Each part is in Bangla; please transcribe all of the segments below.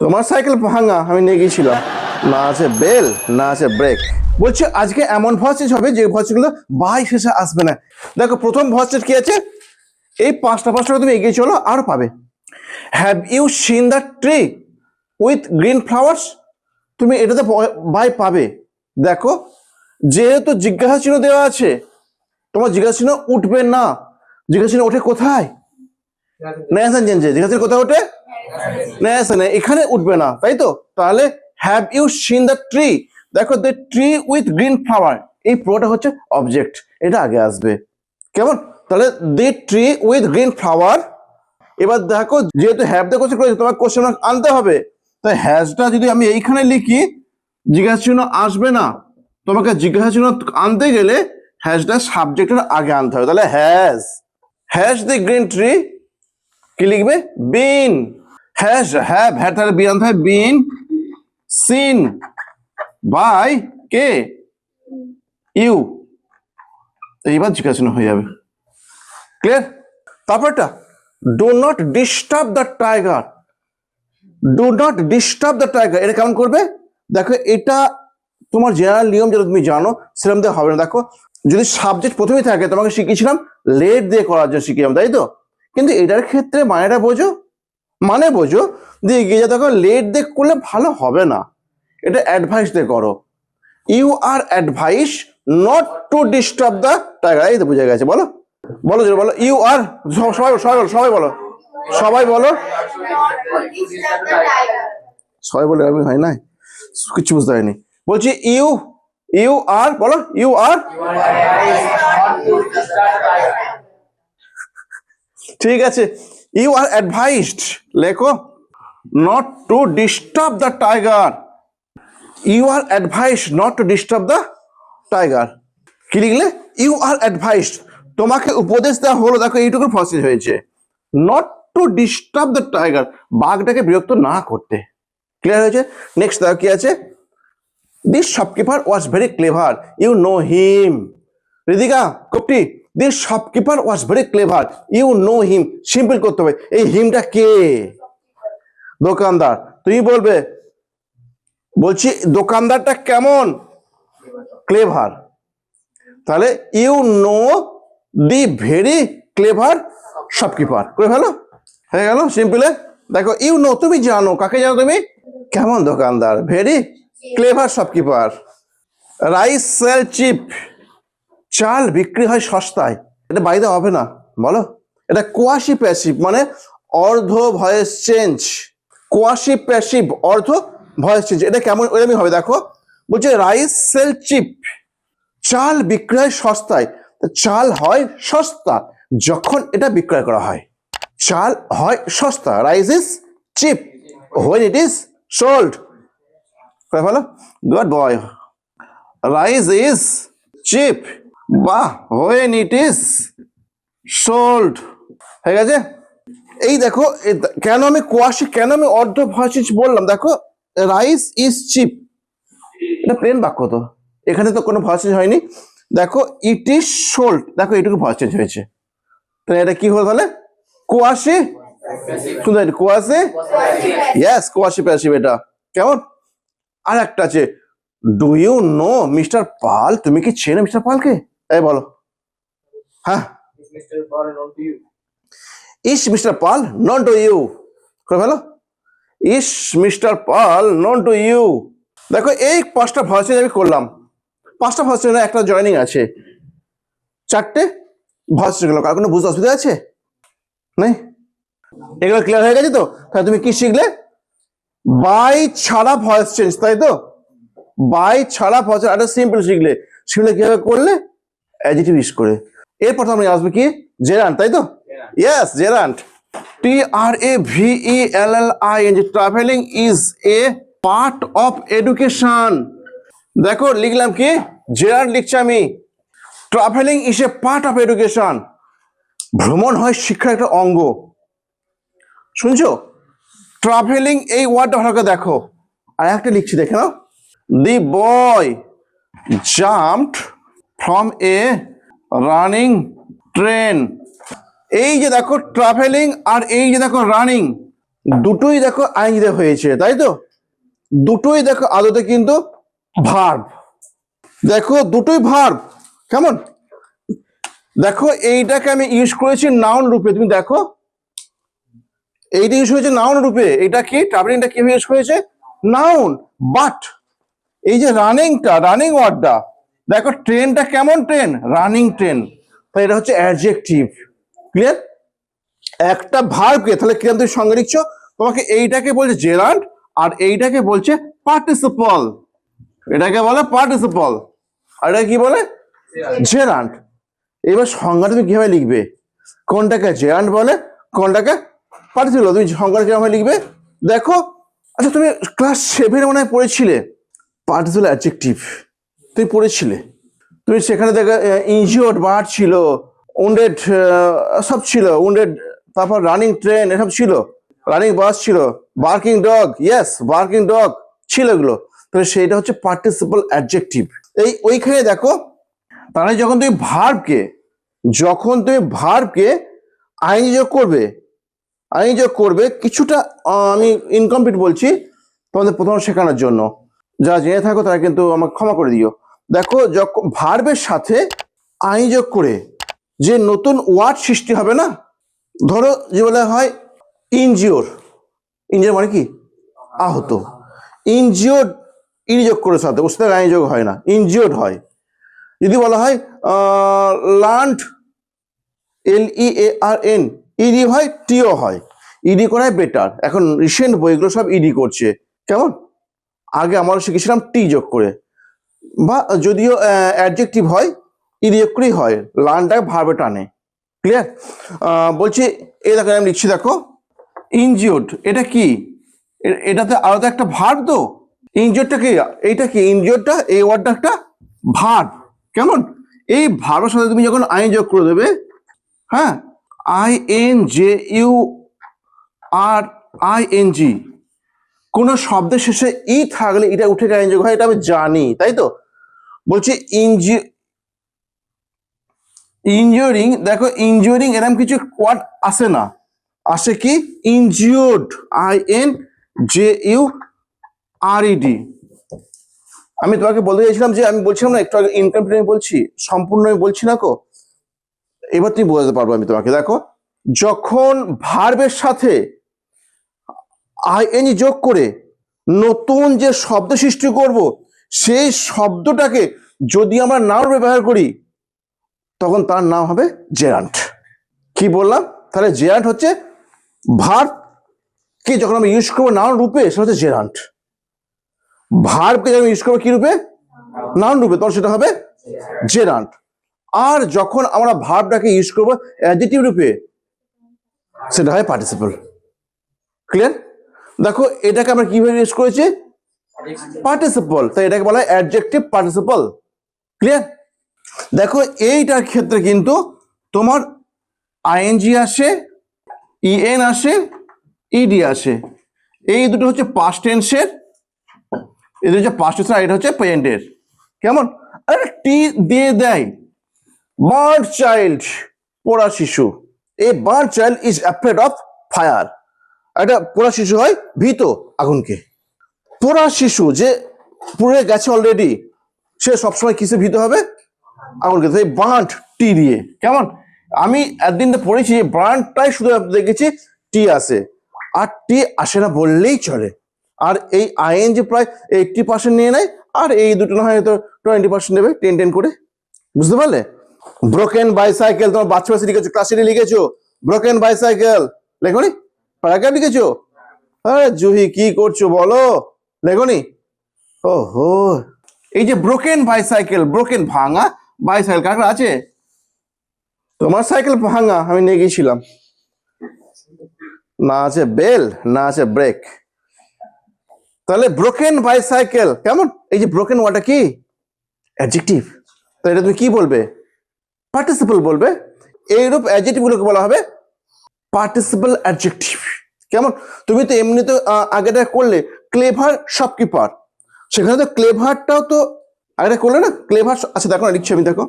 তোমার সাইকেল ভাঙা আমি নিয়ে গিয়েছিলাম না আছে বেল না আছে ব্রেক বলছি আজকে এমন ভয়েস হবে যে ভয়েসগুলো বাই শেষে আসবে না দেখো প্রথম ভয়েসটা কি আছে এই পাঁচটা পাঁচটা তুমি এগিয়ে চলো আর পাবে have you seen the tree with green flowers তুমি এটাতে বাই পাবে দেখো যেহেতু জিজ্ঞাসা চিহ্ন দেওয়া আছে তোমার জিজ্ঞাসা চিহ্ন উঠবে না জিজ্ঞাসা চিহ্ন ওঠে কোথায় জিজ্ঞাসা কোথায় ওঠে নেশন এখানে উঠবে না, তাই তো? তাহলে have you seen the tree দেখো the tree with green flower এই পুরোটা হচ্ছে অবজেক্ট এটা আগে আসবে। কেমন? তাহলে the tree with green flower এবার দেখো, যেহেতু হ্যাভ দ্য কোশ্চেন করেছে, তোমার কোশ্চেন আনতে হবে। তাই হ্যাজটা যদি আমি এইখানে লিখি, জিজ্ঞাসা চিহ্ন আসবে না। তোমাকে জিজ্ঞাসা চিহ্ন আনতে গেলে হ্যাজটা সাবজেক্টের আগে আনতে হবে। তাহলে has has the green tree কি লিখবে? বিন হ্যাজ হ্যাভ হ্যাঁ তাহলে বি আনতে হবে বিন, সিন, বাই, কে? ইউ। এইবার জিজ্ঞাসা হয়ে যাবে। ক্লিয়ার তারপরটা do not disturb the tiger do not disturb the tiger এটা কেমন করবে? দেখো, এটা তোমার জেনারেল নিয়ম যেটা তুমি জানো, সেরকম দিয়ে হবে না। দেখো, যদি সাবজেক্ট প্রথমেই থাকে, তোমাকে শিখিয়েছিলাম লেট দিয়ে করার জন্য শিখিয়েছিলাম, তাই তো? কিন্তু এটার ক্ষেত্রে মানেটা বোঝো মানে বোঝো দিয়ে গিয়ে যা দেখো লেট দিয়ে করলে ভালো হবে না। এটা অ্যাডভাইস দিয়ে করো। You are advice not to disturb the tiger এই তো বুঝে গেছে, বলো। বলো জোরে বলো। ইউ আর সবাই সবাই বলো সবাই বলো। সবাই বলো। সবাই বলে আমি হয় নাই? কিছু বুঝতে হয়নি বলছি ইউ ইউ আর বলো ইউ আর ঠিক আছে। ইউ আর অ্যাডভাইসড লেখো not to disturb the tiger you are advice not to disturb the tiger কি লিখলে? ইউ আর অ্যাডভাইসড তোমাকে উপদেশ দেওয়া হলো, দেখো এইটুকু ফসিল হয়েছে। Not to disturb the tiger বাঘটাকে বিরক্ত না করতে। ক্লিয়ার হয়েছে? নেক্সট দেখো কি আছে? This shopkeeper was very clever you know him Ridhika, কপটি this shopkeeper was very clever you know him simple করতে হবে। এই হিমটা কে? দোকানদার। তুমি বলবে, বলছি, দোকানদারটা কেমন? ক্লেভার তাহলে you know the very clever shopkeeper করে ফেলো। হয়ে গেল সিম্পলে দেখো ইউ নো তুমি জানো, কাকে জানো তুমি? কেমন দোকানদার? Very clever shopkeeper rice sell cheap চাল বিক্রি হয় সস্তায়। এটা বাইরে হবে না, বলো? এটা কোয়াশি প্যাসিভ মানে অর্ধ ভয়েস চেঞ্জ কোয়াশি প্যাসিভ অর্ধ ভয়েস চেঞ্জ এটা কেমন এরকমই হবে, দেখো। বলছে রাইস সেল চিপ চাল বিক্রয় সস্তায়। চাল হয় সস্তা যখন এটা বিক্রয় করা হয়। চাল হয় সস্তা। Rice is cheap when it is sold ভালো good boy rice is cheap বা হোয়েন ইট ইজ সোল্ড হয়ে গেছে? এই দেখো কেন আমি কোয়াশি কেন আমি অর্ধ ভয়েস বললাম? দেখো রাইস ইজ চিপ এটা প্লেন বাক্য তো। এখানে তো কোনো ভয়েস হয়নি। দেখো ইট ইজ সোল্ড দেখো এটুকু চেঞ্জ হয়েছে। তো এটা কি হলো তাহলে? কুয়াশি? পাচ্ছি, কুয়াশি? ইয়েস কুয়াশি প্যাসিভ এটা। কেমন? আর একটা আছে। Do you know mister Pal তুমি কি চেনো মিস্টার পালকে এই বলো। হ্যাঁ? Is, mister Pal, none to you. করে ফেলো। Is, mister Pal, none to you. দেখো, এই পাঁচটা ভার্সন আমি করলাম। পাঁচটা ভার্সনে একটা জয়নিং আছে। চারটে ভার্সন গেল। কার কোনো বুঝতে অসুবিধা আছে? নেই? এগুলো ক্লিয়ার হয়ে গেছে তো? তাহলে তুমি কি শিখলে? বাই ছাড়া ভয়েস চেঞ্জ তাই তো? বাই ছাড়া ভয়েস একটা সিম্পল শিখলে। শিখলে কীভাবে করলে? অ্যাডিটিভ ইউজ করে। এরপর তো আমরা আসবে কি? জেরান তাই তো? Yes gerund T R A V E L L I N G traveling is a part of education দেখো লিখলাম কি? জেরান্ট লিখছি আমি। Traveling is a part of education ভ্রমণ হয় শিক্ষার একটা অঙ্গ। শুনছো? ট্রাভেলিং এই ওয়ার্ডটা ভালো করে দেখো। আর একটা লিখছি দেখে নাও। The boy jumped from a running train এই যে দেখো ট্রাভেলিং আর এই যে দেখো রানিং দুটোই দেখো আইনজিতে হয়েছে, তাই তো? দুটোই দেখো আদতে কিন্তু ভার্ব দেখো দুটোই ভার্ব কেমন? দেখো এইটাকে আমি ইউজ করেছি নাউন রূপে, তুমি দেখো? এইটা ইউজ হয়েছে নাউন রূপে এটা কি? ট্রাভেলিংটা কীভাবে ইউজ হয়েছে নাউন বাট এই যে রানিংটা রানিং ওয়ার্ডটা দেখো ট্রেনটা কেমন ট্রেন রানিং ট্রেন এটা হচ্ছে অ্যাডজেক্টিভ ক্লিয়ার একটা ভার্বকে তাহলে কিরম তুমি সঙ্গে লিখছো? তোমাকে এইটাকে বলছে জেরান্ট আর এইটাকে বলছে পার্টিসিপল এটাকে বলে পার্টিসিপল আর এটা কি বলে? জেরান্ট এবার সংজ্ঞা তুমি কীভাবে লিখবে? কোনটাকে জেরান্ট বলে কোনটাকে পার্টিসিপল তুমি সংজ্ঞা কীভাবে লিখবে? দেখো আচ্ছা তুমি ক্লাস সেভেন মনে হয় পড়েছিলে। পার্টিসিপল অ্যাডজেক্টিভ তুমি পড়েছিলে? তুমি সেখানে দেখো ইনজিওর্ড বার্ড ছিল উন্ডেড সব ছিল উন্ডেড তারপর রানিং ট্রেন এসব ছিল রানিং বাস ছিল barking dog yes barking dog ছিল এগুলো। তাহলে সেইটা হচ্ছে পার্টিসিপাল অ্যাডজেক্টিভ এই ওইখানে দেখো, তাহলে যখন তুমি ভার্বকে যখন তুমি ভার্বকে আইনি যোগ করবে আইনি যোগ করবে, কিছুটা আমি ইনকমপ্লিট বলছি তোমাদের প্রথম শেখানোর জন্য। যারা জেনে থাকো তারা কিন্তু আমাকে ক্ষমা করে দিও। দেখো যখন ভার্বের সাথে আইনি যোগ করে যে নতুন ওয়ার্ড সৃষ্টি হবে না, ধরো যে বলা হয় ইনজিওর ইনজিওর মানে কি? আহত। ইনজিওর ইনি যোগ করে সাথে ওর সাথে আইনি যোগ হয় না ইনজিওর্ড হয়। যদি বলা হয় learnt L E A R N E D হয় টিও হয়। ইডি করায় বেটার এখন রিসেন্ট বইগুলো সব ইডি করছে। কেমন? আগে আমরা শিখেছিলাম টি যোগ করে। বা যদিও অ্যাডজেক্টিভ হয় করেই হয় লানটাকে ভার্বে টানে ক্লিয়ার বলছি, এই দেখো, আমি লিখছি, দেখো ইনজিওর্ড এটা কি? এ- এটাতে আলাদা একটা ভার্ব তো? ইনজিওরটা কি? এইটা কি? ইনজিওরটা এই ওয়ার্ডটা একটা ভার্ব কেমন? এই ভার্বের সাথে তুমি যখন আইন যোগ করে দেবে হ্যাঁ I N J U R I N G কোনো শব্দের শেষে ই থাকলে এটা উঠে গেলে যোগ হয়? এটা আমি জানি, তাই তো? বলছি ইনজি ইনজিওরিং দেখো ইনজিওরিং এরকম কিছু ওয়ার্ড আসে না। আসে কি? Injured I N J U R E D আমি তোমাকে বলতে চাইছিলাম যে, আমি বলছিলাম না, একটু আগে ইনকমপ্লিট আমি বলছি, সম্পূর্ণ আমি বলছি না কো? এবার তুমি বোঝাতে পারব আমি তোমাকে, দেখো। যখন ভার্বের সাথে আইএনজি যোগ করে, নতুন যে শব্দ সৃষ্টি করব সেই শব্দটাকে যদি আমরা নাম ব্যবহার করি, তখন তার নাম হবে জেরান্ট কি বললাম? তাহলে জেরান্ট হচ্ছে ভার্ব কে যখন আমরা ইউজ করব নাউন রূপে, সেটা হচ্ছে জেরান্ট ভার্বকে যখন ইউজ করব কি রূপে? নাউন রূপে, তখন সেটা হবে জেরান্ট আর যখন আমরা ভার্বটাকে ইউজ করব অ্যাডিটিভ রূপে, সেটা হয় পার্টিসিপল ক্লিয়ার দেখো, এটাকে আমরা কীভাবে ইউজ করেছি? পার্টিসিপল তাই এটাকে বলা হয় অ্যাডজেক্টিভ পার্টিসিপল ক্লিয়ার দেখো, এইটার ক্ষেত্রে কিন্তু তোমার আইএনজি আসে ইএন আসে ইডি আসে। এই দুটো হচ্ছে পাস্ট টেন্সের এটা হচ্ছে পাস্ট টেন্স আর এটা হচ্ছে প্রেজেন্টের কেমন? আর টি দিয়ে দেয়। বার্ড চাইল্ড পোড়া শিশু। A bird child is afraid of fire একটা পোড়া শিশু হয় ভীত আগুনকে। পোড়া শিশু যে পুড়ে গেছে অলরেডি সে সবসময় কিসে ভীত হবে? আগুনকে সেই বাঁট টি দিয়ে। কেমন? আমি একদিন তো পড়েছি যে ব্রান্ডটাই শুধু দেখেছি টি আসে আর টি আসে না বললেই চলে। আর এই আইএন যে প্রায় এইটটি পার্সেন্ট নিয়ে নেয়, আর এই দুটো না হয় তো টোয়েন্টি পার্সেন্ট নেবে টেন টেন করে। বুঝতে পারলে? ব্রোকেন বাইসাইকেল তোমার বাচ্চা বাচ্চা লিখেছো ক্লাসে লিখেছো। ব্রোকেন বাইসাইকেল লেখনি? প্যারাগ্রাফ লিখেছো? আরে জুহি, কি করছ বলো? লেখনি ওহো এই যে ব্রোকেন বাইসাইকেল ব্রোকেন ভাঙা বাইসাইকেল কার আছে? তোমার সাইকেল ভাঙা আমি নিয়ে গিয়েছিলাম। না আছে বেল না আছে ব্রেক তাহলে ব্রোকেন বাইসাইকেল কেমন? এই যে ব্রোকেন ওয়াটা কি? অ্যাডজেক্টিভ তো এটা তুমি কি বলবে? পার্টিসিপল বলবে। এইরূপ অ্যাডজেক্টিভ গুলোকে বলা হবে পার্টিসিপল অ্যাডজেক্টিভ কেমন? তুমি তো এমনি তো আহ, আগেটা করলে ক্লেভার শপকিপার সেখানে তো ক্লেভারটাও তো আগেটা করলে না, ক্লেভার আচ্ছা দেখো না লিখছি আমি, দেখো।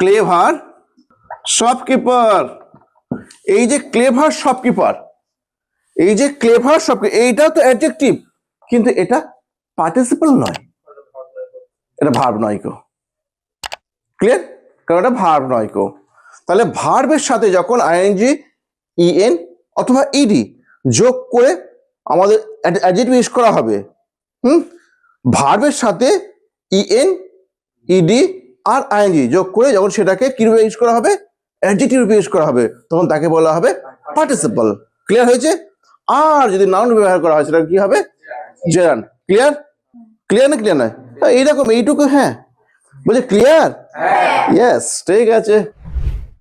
ক্লেভার শপকিপার এই যে ক্লেভার শপকিপার এই যে ক্লেভার সব এইটাও তো অ্যাডজেক্টিভ কিন্তু এটা পার্টিসিপাল নয়। এটা ভার্ব নয়, কো। ক্লিয়ার কারণ এটা ভার্ব নয়, কো। তাহলে ভার্বের সাথে যখন আইএনজি ইএন অথবা ইডি যোগ করে আমাদের অ্যাডজেক্টিভ ইউজ করা হবে। হুম? ভার্বের সাথে ইএন ইডি আর আইএনজি যোগ করে যখন সেটাকে কীভাবে ইউজ করা হবে? অ্যাডজেক্টিভ রূপে ইউজ করা হবে। তখন তাকে বলা হবে পার্টিসিপল ক্লিয়ার হয়েছে? আর যদি নাউন ব্যবহার করা হয় সেটা কি হবে? জেরান ক্লিয়ার ক্লিয়ার না ক্লিয়ার নয়? এইরকম এইটুকু হ্যাঁ। বলছে ক্লিয়ার ইয়েস ঠিক আছে।